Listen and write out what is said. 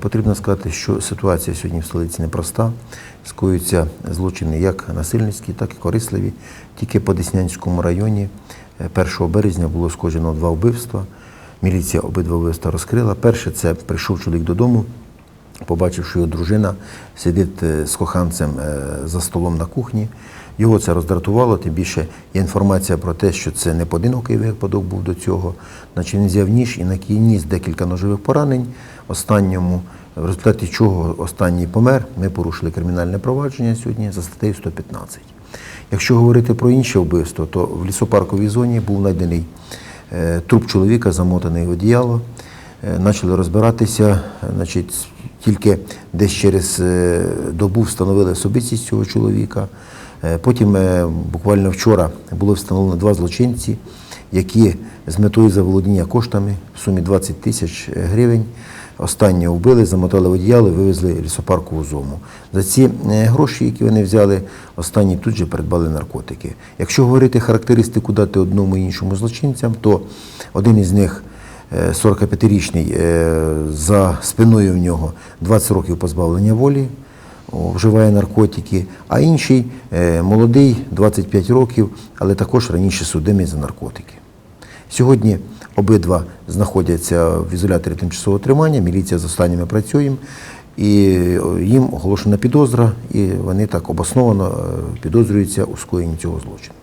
Потрібно сказати, що ситуація сьогодні в столиці непроста. Скоюються злочини як насильницькі, так і корисливі. Тільки по Деснянському районі е, 1 березня було скоджено два вбивства. Міліція обидва вбивства розкрила. Перше це прийшов чоловік додому, побачив, що його дружина сидить е, з коханцем е, за столом на кухні. Його це роздратувало, тим більше є інформація про те, що це не поодинокий випадок був до цього. Значить, він взяв ніж і накініс декілька ножових поранень останньому, в результаті чого останній помер. Ми порушили кримінальне провадження сьогодні за статтею 115. Якщо говорити про інше вбивство, то в лісопарковій зоні був знайдений е, труп чоловіка, замотаний в одіяло. Почали розбиратися, значить, тільки десь через е, добу встановили особистість цього чоловіка. Е, Потім е, буквально вчора було встановлено два злочинці, які з метою заволодіння коштами в сумі 20 тисяч гривень останнього вбили, замотали в одіяло вивезли лісопаркову зону. За ці гроші, які вони взяли, останні тут же придбали наркотики. Якщо говорити характеристику дати одному і іншому злочинцям, то один із них 45-річний, е, за спиною в нього 20 років позбавлення волі, вживає наркотики, а інший е, молодий, 25 років, але також раніше судимий за наркотики. Сьогодні обидва знаходяться в ізоляторі тимчасового тримання, міліція з останніми працює, і їм оголошена підозра, і вони так обосновано е, підозрюються у скоєнні цього злочину.